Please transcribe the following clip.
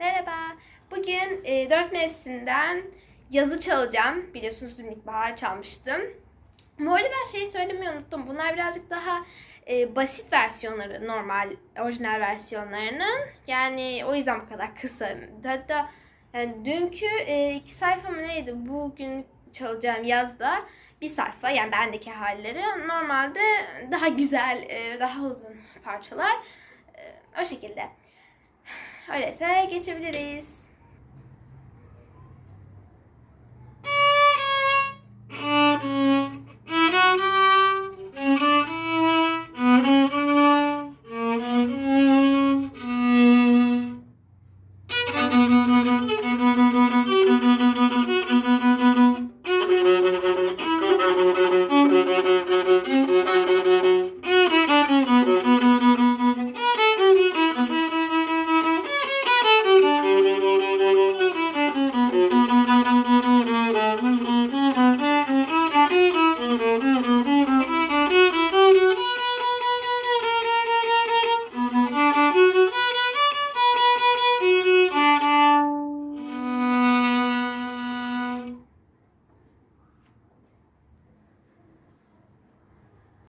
Merhaba. Bugün e, dört mevsimden yazı çalacağım. Biliyorsunuz dün ilkbahar çalmıştım. Bu arada ben şeyi söylemeyi unuttum. Bunlar birazcık daha e, basit versiyonları normal orijinal versiyonlarının. Yani o yüzden bu kadar kısa. Hatta yani dünkü e, iki sayfa mı neydi? Bugün çalacağım yazda bir sayfa. Yani bendeki halleri normalde daha güzel, e, daha uzun parçalar. E, o şekilde. Olha, segue e te